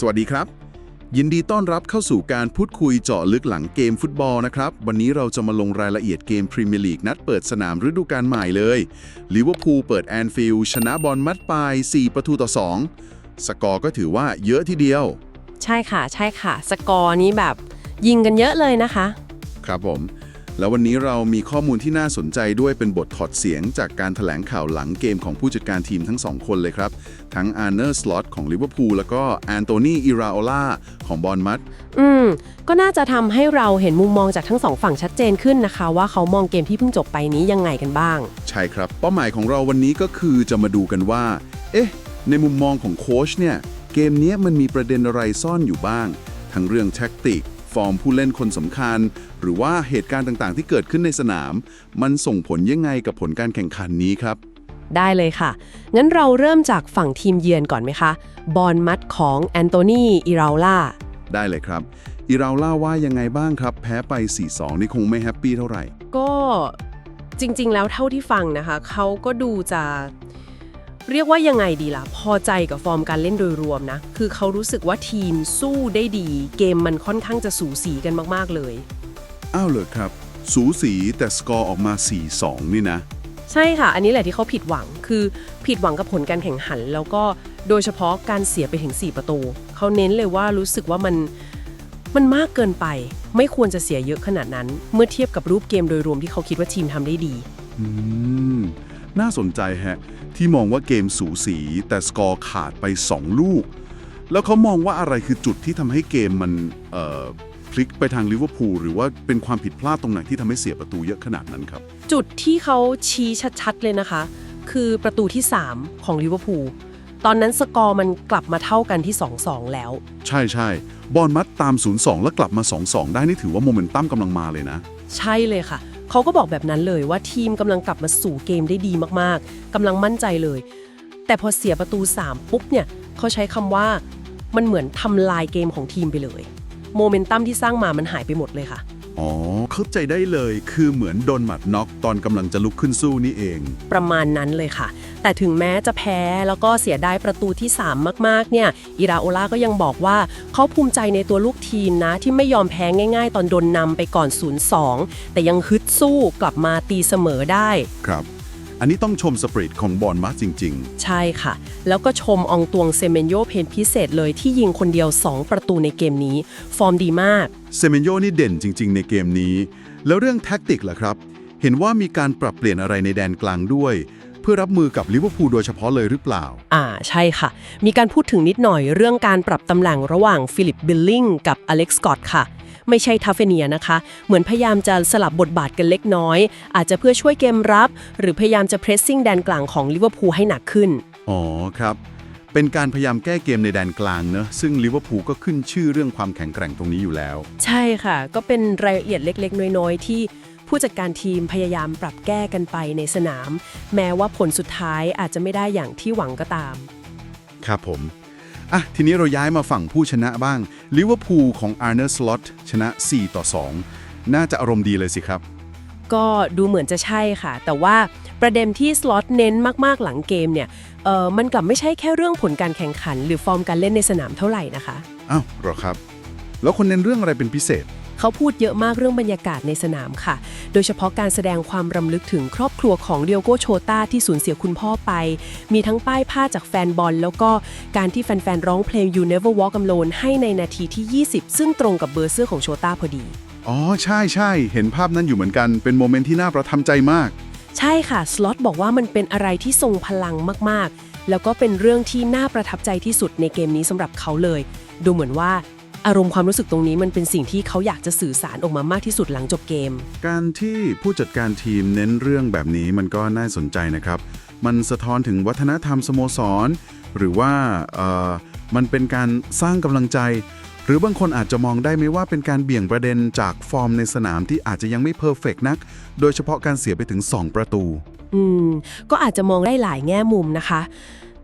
สวัสดีครับ ยินดีต้อนรับเข้าสู่การพูดคุยเจาะลึกหลังเกมฟุตบอลนะครับ วันนี้เราจะมาลงรายละเอียดเกมพรีเมียร์ลีกนัดเปิดสนามฤดูกาลใหม่เลยลิเวอร์พูลเปิดแอนฟิลด์ชนะบอลมัดปลาย 4 ประตูต่อ 2 สกอร์ก็ถือว่าเยอะทีเดียว ใช่ค่ะ ใช่ค่ะ สกอร์นี้แบบยิงกันเยอะเลยนะคะ ครับผม แล้ววันนี้เรามีข้อมูลที่น่าสนใจด้วยเป็นบทถอดเสียงจากการถแถลงข่าวหลังเกมของผู้จัดการทีมทั้งสองคนเลยครับ ทั้งอาร์เนอร์สล็อตของลิเวอร์พูลแล้วก็แอนโตนีอิราโอลาของบอลมัดอืม ก็น่าจะทำให้เราเห็นมุมมองจากทั้งสองฝั่งชัดเจนขึ้นนะคะ ว่าเขามองเกมที่เพิ่งจบไปนี้ยังไงกันบ้าง ใช่ครับ เป้าหมายของเราวันนี้ก็คือจะมาดูกันว่า เอ๊ะ ในมุมมองของโค้ชเนี่ย เกมเนี้ยมันมีประเด็นอะไรซ่อนอยู่บ้าง ทั้งเรื่องแท็กติก ฟอร์มผู้เล่นคนสำคัญ หรือว่าเหตุการณ์ต่างๆ ที่เกิดขึ้นในสนาม มันส่งผลยังไงกับผลการแข่งขันนี้ครับ ได้เลยค่ะ งั้นเราเริ่มจากฝั่งทีมเยือนก่อนไหมคะ บอลมัดของแอนโตนีอิราล่า ได้เลยครับอีราเล่าว่ายังไงบ้างครับ แพ้ไป 4-2 นี่คงไม่แฮปปี้เท่าไหร่ ก็จริงๆ แล้วเท่าที่ฟังนะคะ เขาก็ดูจะ เรียกว่ายังไงดีล่ะ พอใจกับฟอร์มการเล่นโดยรวมนะ คือเขารู้สึกว่าทีมสู้ได้ดี เกมมันค่อนข้างจะสูสีกันมากๆเลย อ้าวเลยครับ สูสีแต่สกอร์ออกมา 4-2 นี่นะ ใช่ค่ะ อันนี้แหละที่เขาผิดหวัง คือผิดหวังกับผลการแข่งขัน แล้วก็โดยเฉพาะการเสียไปถึง 4 ประตู เขาเน้นเลยว่ารู้สึกว่ามันมันมากเกินไป ไม่ควรจะเสียเยอะขนาดนั้น เมื่อเทียบกับรูปเกมโดยรวมที่เขาคิดว่าทีมทำได้ดี อืม น่าสนใจฮะ ที่มองว่าเกมสูสี แต่สกอร์ขาดไป 2 ลูก แล้วเขามองว่าอะไรคือจุดที่ทำให้เกมมันเอ่อพลิกไปทางลิเวอร์พูลหรือว่าเป็นความผิดพลาดตรงไหนที่ทำให้เสียประตูเยอะขนาดนั้นครับ จุดที่เขาชี้ชัดๆเลยนะคะ คือประตูที่ 3 ของลิเวอร์พูลตอนนั้นสกอร์มันกลับมาเท่ากันที่ 2-2 แล้ว ใช่ใช่บอลมัดตาม 0-2 แล้วกลับมา 2-2 ได้นี่ถือว่าโมเมนตัมกำลังมาเลยนะ ใช่เลยค่ะ เขาก็บอกแบบนั้นเลยว่าทีมกำลังกลับมาสู่เกมได้ดีมากๆกำลังมั่นใจเลย แต่พอเสียประตู 3 ปุ๊บเนี่ยเขาใช้คำว่ามันเหมือนทำลายเกมของทีมไปเลย โมเมนตัมที่สร้างมามันหายไปหมดเลยค่ะ อ๋อ เข้าใจได้เลยคือเหมือนโดนหมัดน็อกตอนกำลังจะลุกขึ้นสู้นี่เอง ประมาณนั้นเลยค่ะ แต่ถึงแม้จะแพ้แล้วก็เสียดายประตูที่ 3 มาก ๆ เนี่ย อิราโอล่าก็ยังบอกว่าเขาภูมิใจในตัวลูกทีมนะ ที่ไม่ยอมแพ้ง่าย ๆ ตอนโดนนำไปก่อน 0-2 แต่ยังฮึดสู้กลับมาตีเสมอได้ ครับ อันนี้ต้องชมสปริตของบอลมัดจริงๆใช่ค่ะ แล้วก็ชมอองตวงเซเมนโยเพนพิเศษเลยที่ยิงคนเดียว 2 ประตูในเกมนี้ ฟอร์มดีมากเซเมนโยนี่เด่นจริง ๆ ในเกมนี้ แล้วเรื่องแท็กติกล่ะครับ เห็นว่ามีการปรับเปลี่ยนอะไรในแดนกลางด้วย เพื่อรับมือกับลิเวอร์พูลโดยเฉพาะเลยหรือเปล่า อ่าใช่ค่ะ มีการพูดถึงนิดหน่อยเรื่องการปรับตำแหน่งระหว่างฟิลิปบิลลิงกับอเล็กซ์สกอตค่ะ ไม่ใช่ทัฟเฟเนียนะคะ เหมือนพยายามจะสลับบทบาทกันเล็กน้อย อาจจะเพื่อช่วยเกมรับ หรือพยายามจะเพรสซิ่งแดนกลางของลิเวอร์พูลให้หนักขึ้น อ๋อครับ เป็นการพยายามแก้เกมในแดนกลางเนอะซึ่งลิเวอร์พูลก็ขึ้นชื่อเรื่องความแข็งแกร่งตรงนี้อยู่แล้ว ใช่ค่ะ ก็เป็นรายละเอียดเล็ก ๆ น้อยๆที่ผู้จัดการทีมพยายามปรับแก้กันไปในสนาม แม้ว่าผลสุดท้ายอาจจะไม่ได้อย่างที่หวังก็ตาม ครับผม อะทีนี้เราย้ายมาฝั่งผู้ชนะบ้างลิเวอร์พูลของอาร์เนอร์สล็อตชนะ 4 ต่อ 2 น่าจะอารมณ์ดีเลยสิครับ ก็ดูเหมือนจะใช่ค่ะ แต่ว่าประเด็นที่สล็อตเน้นมากๆหลังเกมเนี่ยเออมันกลับไม่ใช่แค่เรื่องผลการแข่งขัน หรือฟอร์มการเล่นในสนามเท่าไหร่นะคะอ้าวเหรอครับ แล้วคนเน้นเรื่องอะไรเป็นพิเศษ เขาพูดเยอะมากเรื่องบรรยากาศในสนามค่ะ โดยเฉพาะการแสดงความรำลึกถึงครอบครัวของเดียโกโชตาที่สูญเสียคุณพ่อไป มีทั้งป้ายผ้าจากแฟนบอล แล้วก็การที่แฟนๆร้องเพลง You Never Walk Alone ให้ในนาทีที่ 20 ซึ่งตรงกับเบอร์เสื้อของโชตาพอดี อ๋อใช่ใช่เห็นภาพนั้นอยู่เหมือนกันเป็นโมเมนต์ที่น่าประทับใจมาก ใช่ค่ะสล็อตบอกว่ามันเป็นอะไรที่ทรงพลังมากๆ แล้วก็เป็นเรื่องที่น่าประทับใจที่สุดในเกมนี้สำหรับเขาเลย ดูเหมือนว่า อารมณ์ความรู้สึกตรงนี้มันเป็นสิ่งที่เขาอยากจะสื่อสารออกมามากที่สุดหลังจบเกม การที่ผู้จัดการทีมเน้นเรื่องแบบนี้มันก็น่าสนใจนะครับ มันสะท้อนถึงวัฒนธรรมสโมสร หรือว่าเอ่อมันเป็นการสร้างกำลังใจ หรือบางคนอาจจะมองได้ไหมว่าเป็นการเบี่ยงประเด็นจากฟอร์มในสนามที่อาจจะยังไม่เพอร์เฟกนัก โดยเฉพาะการเสียไปถึง 2 ประตู อืม ก็อาจจะมองได้หลายแง่มุมนะคะ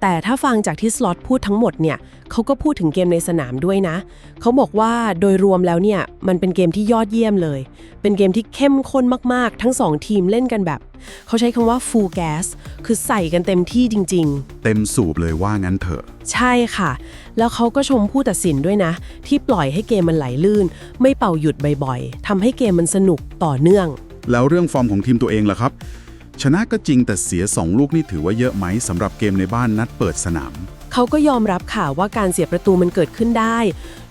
แต่ถ้าฟังจากที่สล็อตพูดทั้งหมดเนี่ยเขาก็พูดถึงเกมในสนามด้วยนะ เขาบอกว่าโดยรวมแล้วเนี่ย มันเป็นเกมที่ยอดเยี่ยมเลย เป็นเกมที่เข้มข้นมากๆ ทั้งสองทีมเล่นกันแบบ เขาใช้คำว่า full gas คือใส่กันเต็มที่จริง ๆ เต็มสูบเลยว่างั้นเถอะ ใช่ค่ะ แล้วเขาก็ชมผู้ตัดสินด้วยนะ ที่ปล่อยให้เกมมันไหลลื่น ไม่เป่าหยุดบ่อยๆทำให้เกมมันสนุกต่อเนื่อง แล้วเรื่องฟอร์มของทีมตัวเองล่ะครับ ชนะก็จริงแต่เสีย 2 ลูกนี่ถือว่าเยอะไหมสำหรับเกมในบ้านนัดเปิดสนาม เขาก็ยอมรับค่ะว่าการเสียประตูมันเกิดขึ้นได้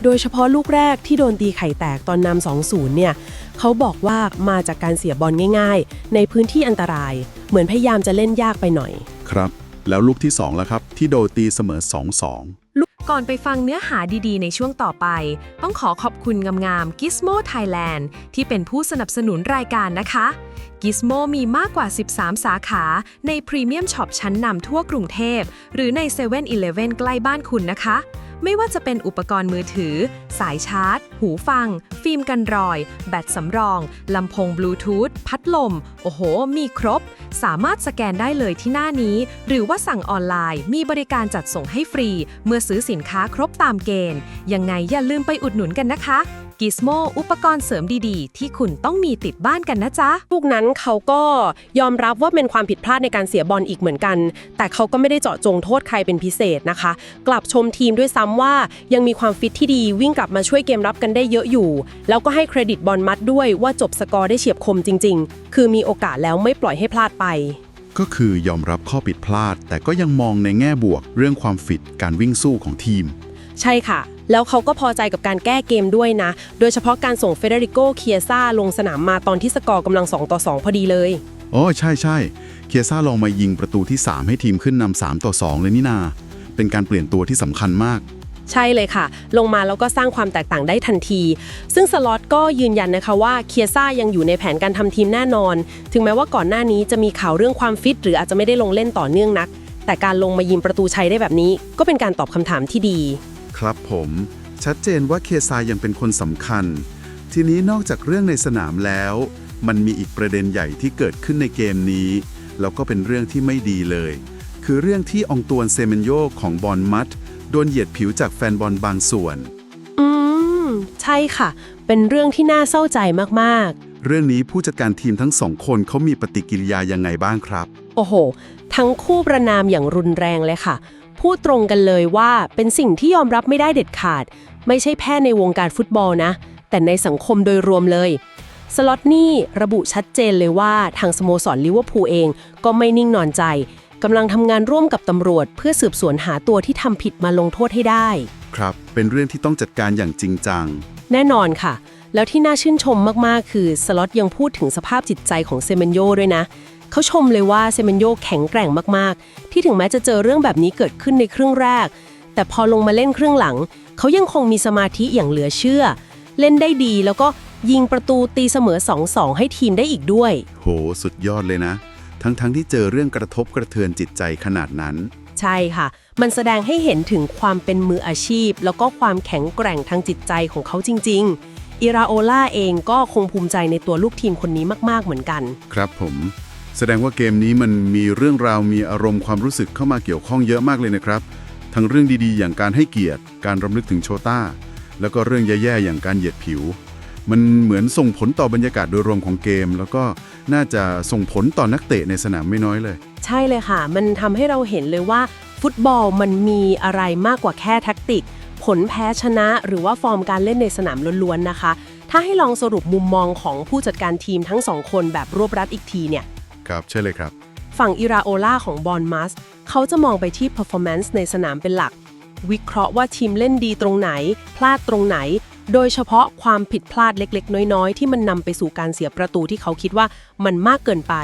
โดยเฉพาะลูกแรกที่โดนตีไข่แตกตอนนำ2-0 เนี่ย เขาบอกว่ามาจากการเสียบอลง่าย ๆ ในพื้นที่อันตราย เหมือนพยายามจะเล่นยากไปหน่อย ครับ แล้วลูกที่2ล่ะครับ ที่โดนตีเสมอ 2-2 ก่อนไปฟังเนื้อหาดีๆ ในช่วงต่อไป ต้องขอขอบคุณงามๆ Gizmo Thailand ที่เป็นผู้สนับสนุนรายการนะคะ Gizmo มีมากกว่า 13 สาขา ในพรีเมียมช็อปชั้นนำทั่วกรุงเทพ หรือใน7 e เ e ่ e อใกล้บ้านคุณนะคะ ไม่ว่าจะเป็นอุปกรณ์มือถือ สายชาร์จ หูฟัง ฟิล์มกันรอย แบตสำรอง ลำโพงบลูทูธ พัดลม โอ้โห มีครบ สามารถสแกนได้เลยที่หน้านี้ หรือว่าสั่งออนไลน์ มีบริการจัดส่งให้ฟรี เมื่อซื้อสินค้าครบตามเกณฑ์ ยังไงอย่าลืมไปอุดหนุนกันนะคะ กิสโมอุปกรณ์เสริมดีๆ ที่คุณต้องมีติดบ้านกันนะจ๊ะ ลูกนั้นเขาก็ยอมรับว่าเป็นความผิดพลาดในการเสียบอลอีกเหมือนกัน แต่เขาก็ไม่ได้เจาะจงโทษใครเป็นพิเศษนะคะ กลับชมทีมด้วยซ้ำว่ายังมีความฟิตที่ดีวิ่งกลับมาช่วยเกมรับกันได้เยอะอยู่ แล้วก็ให้เครดิตบอลมัดด้วยว่าจบสกอร์ได้เฉียบคมจริง ๆ คือมีโอกาสแล้วไม่ปล่อยให้พลาดไปก็คือยอมรับข้อผิดพลาด แต่ก็ยังมองในแง่บวกเรื่องความฟิตการวิ่งสู้ของทีม ใช่ค่ะ แล้วเขาก็พอใจกับการแก้เกมด้วยนะ โดยเฉพาะการส่งเฟเดริโกเคียซ่าลงสนามมาตอนที่สกอร์กำลัง 2 ต่อ 2 พอดีเลยโอ้ใช่ใช่เคียซ่าลองมายิงประตูที่ 3 ให้ทีมขึ้นนำ3ต่อ 2 เลยนี่นา เป็นการเปลี่ยนตัวที่สำคัญมากใช่เลยค่ะ ลงมาแล้วก็สร้างความแตกต่างได้ทันที ซึ่งสล็อตก็ยืนยันนะคะว่าเคียซ่ายังอยู่ในแผนการทำทีมแน่นอน ถึงแม้ว่าก่อนหน้านี้จะมีข่าวเรื่องความฟิต หรืออาจจะไม่ได้ลงเล่นต่อเนื่องนัก แต่การลงมายิงประตูชัยได้แบบนี้ ก็เป็นการตอบคำถามที่ดี ครับผม ชัดเจนว่าเคซายยังเป็นคนสำคัญ ทีนี้นอกจากเรื่องในสนามแล้ว มันมีอีกประเด็นใหญ่ที่เกิดขึ้นในเกมนี้ แล้วก็เป็นเรื่องที่ไม่ดีเลย คือเรื่องที่องตวนเซเมนโยของบอลมัดโดนเหยียดผิวจากแฟนบอลบางส่วน อืม ใช่ค่ะ เป็นเรื่องที่น่าเศร้าใจมากเรื่องนี้ผู้จัดการทีมทั้งสองคนเขามีปฏิกิริยายังไงบ้างครับๆโอ้โห ทั้งคู่ประนามอย่างรุนแรงเลยค่ะ พูดตรงกันเลยว่าเป็นสิ่งที่ยอมรับไม่ได้เด็ดขาด ไม่ใช่แค่ในวงการฟุตบอลนะ แต่ในสังคมโดยรวมเลยสล็อตนี่ระบุชัดเจนเลยว่าทางสโมสรลิเวอร์พูลเองก็ไม่นิ่งนอนใจกำลังทำงานร่วมกับตำรวจ เพื่อสืบสวนหาตัวที่ทำผิดมาลงโทษให้ได้ ครับ เป็นเรื่องที่ต้องจัดการอย่างจริงจัง แน่นอนค่ะ แล้วที่น่าชื่นชมมากๆ คือสล็อตยังพูดถึงสภาพจิตใจของเซเมนโยด้วยนะ เขาชมเลยว่าเซเมนโยแข็งแกร่งมากๆ ที่ถึงแม้จะเจอเรื่องแบบนี้เกิดขึ้นในครึ่งแรก แต่พอลงมาเล่นครึ่งหลัง เขายังคงมีสมาธิอย่างเหลือเชื่อ เล่นได้ดีแล้วก็ยิงประตูตีเสมอ 2-2 ให้ทีมได้อีกด้วย โห สุดยอดเลยนะ ทั้งๆทที่เจอเรื่องกระทบกระเทือนจิตใจขนาดนั้น ใช่ค่ะ มันแสดงให้เห็นถึงความเป็นมืออาชีพ แล้วก็ความแข็งแกร่งทางจิตใจของเขาจริง ๆ อิราโอล่าเองก็คงภูมิใจในตัวลูกทีมคนนี้มาก ๆ เหมือนกัน ครับผม แสดงว่าเกมนี้มันมีเรื่องราวมีอารมณ์ความรู้สึกเข้ามาเกี่ยวข้องเยอะมากเลยนะครับ ทั้งเรื่องดีๆ อย่างการให้เกียรติ การรำลึกถึงโชต้า แล้วก็เรื่องแย่ๆ อย่างการเหยียดผิว มันเหมือนส่งผลต่อบรรยากาศโดยรวมของเกม แล้วก็น่าจะส่งผลต่อนักเตะในสนามไม่น้อยเลย ใช่เลยค่ะ มันทำให้เราเห็นเลยว่า ฟุตบอลมันมีอะไรมากกว่าแค่แท็กติก ผลแพ้ชนะ หรือว่าฟอร์มการเล่นในสนามล้วนๆนะคะ ถ้าให้ลองสรุปมุมมองของผู้จัดการทีมทั้งสองคนแบบรวบรัดอีกทีเนี่ย ครับใช่เลยครับ ฝั่งอิราโอล่าของบอลมัสเขาจะมองไปที่ performance ในสนามเป็นหลัก วิเคราะห์ว่าทีมเล่นดีตรงไหน พลาดตรงไหน โดยเฉพาะความผิดพลาดเล็กๆ น้อย ๆ ที่มันนำไปสู่การเสียประตูที่เขาคิดว่ามันมากเกินไป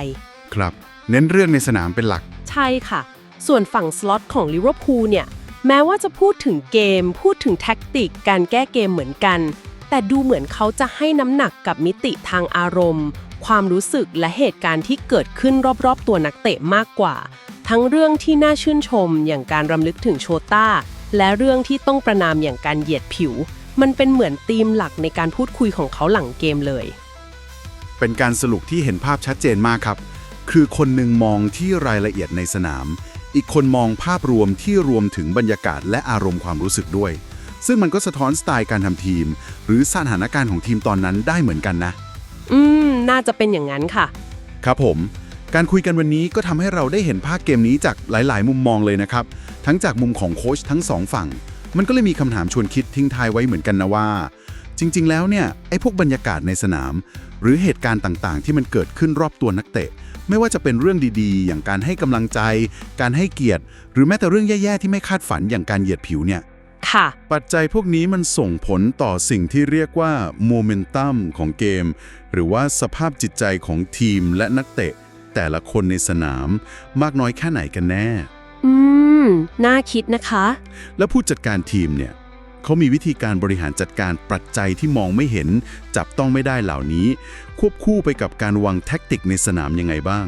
ครับ เน้นเรื่องในสนามเป็นหลัก ใช่ค่ะ ส่วนฝั่งสล็อตของลิเวอร์พูลเนี่ย แม้ว่าจะพูดถึงเกม พูดถึงแท็กติก การแก้เกมเหมือนกัน แต่ดูเหมือนเขาจะให้น้ำหนักกับมิติทางอารมณ์ ความรู้สึกและเหตุการณ์ที่เกิดขึ้นรอบๆ ตัวนักเตะมากกว่า ทั้งเรื่องที่น่าชื่นชมอย่างการรำลึกถึงโชต้า และเรื่องที่ต้องประนามอย่างการเหยียดผิว มันเป็นเหมือนธีมหลักในการพูดคุยของเขาหลังเกมเลย เป็นการสรุปที่เห็นภาพชัดเจนมากครับ คือคนหนึ่งมองที่รายละเอียดในสนาม อีกคนมองภาพรวมที่รวมถึงบรรยากาศและอารมณ์ความรู้สึกด้วย ซึ่งมันก็สะท้อนสไตล์การทำทีม หรือสถานการณ์ของทีมตอนนั้นได้เหมือนกันนะ อืม น่าจะเป็นอย่างนั้นค่ะ ครับผม การคุยกันวันนี้ก็ทำให้เราได้เห็นภาพเกมนี้จากหลาย ๆ มุมมองเลยนะครับ ทั้งจากมุมของโค้ชทั้งสองฝั่ง มันก็เลยมีคำถามชวนคิดทิ้งท้ายไว้เหมือนกันนะว่า จริง ๆ แล้วเนี่ยไอ้พวกบรรยากาศในสนาม หรือเหตุการณ์ต่าง ๆ ที่มันเกิดขึ้นรอบตัวนักเตะ ไม่ว่าจะเป็นเรื่องดีๆ อย่างการให้กำลังใจ การให้เกียรติ หรือแม้แต่เรื่องแย่ ๆ ที่ไม่คาดฝันอย่างการเหยียดผิวเนี่ย ค่ะ ปัจจัยพวกนี้มันส่งผลต่อสิ่งที่เรียกว่าโมเมนตัมของเกม หรือว่าสภาพจิตใจของทีมและนักเตะ แต่ละคนในสนาม มากน้อยแค่ไหนกันแน่ อืม น่าคิดนะคะ และผู้จัดการทีมเนี่ยเขามีวิธีการบริหารจัดการปัจจัยที่มองไม่เห็น จับต้องไม่ได้เหล่านี้ ควบคู่ไปกับการวางแท็กติกในสนามยังไงบ้าง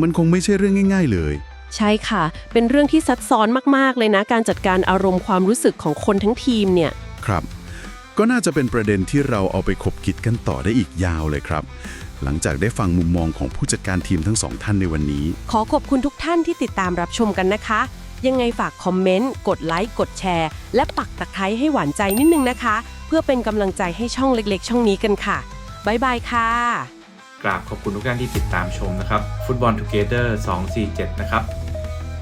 มันคงไม่ใช่เรื่องง่าย ๆ เลย ใช่ค่ะ เป็นเรื่องที่ซับซ้อนมาก ๆ เลยนะ การจัดการอารมณ์ความรู้สึกของคนทั้งทีมเนี่ย ครับ ก็น่าจะเป็นประเด็นที่เราเอาไปคบคิดกันต่อได้อีกยาวเลยครับ หลังจากได้ฟังมุมมองของผู้จัดการทีมทั้งสองท่านในวันนี้ ขอขอบคุณทุกท่านที่ติดตามรับชมกันนะคะ ยังไงฝากคอมเมนต์ กดไลค์ กดแชร์ และปักตะไคร้ให้หวานใจนิดนึงนะคะ เพื่อเป็นกำลังใจให้ช่องเล็ก ๆ ช่องนี้กันค่ะบ๊ายบายค่ะ กราบขอบคุณทุกท่านที่ติดตามชมนะครับฟุตบอลทูเกเตอร์247 นะครับ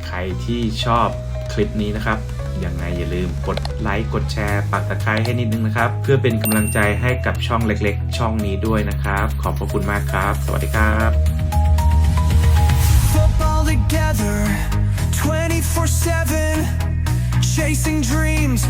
ใครที่ชอบคลิปนี้นะครับยังไงอย่าลืมกดไลค์กดแชร์ปักตะไคร้ให้นิดนึงนะครับ เพื่อเป็นกำลังใจให้กับช่องเล็กๆ ช่องนี้ด้วยนะครับ ขอบพระคุณมากครับ สวัสดีครับ Football together 24 7 chasing dreams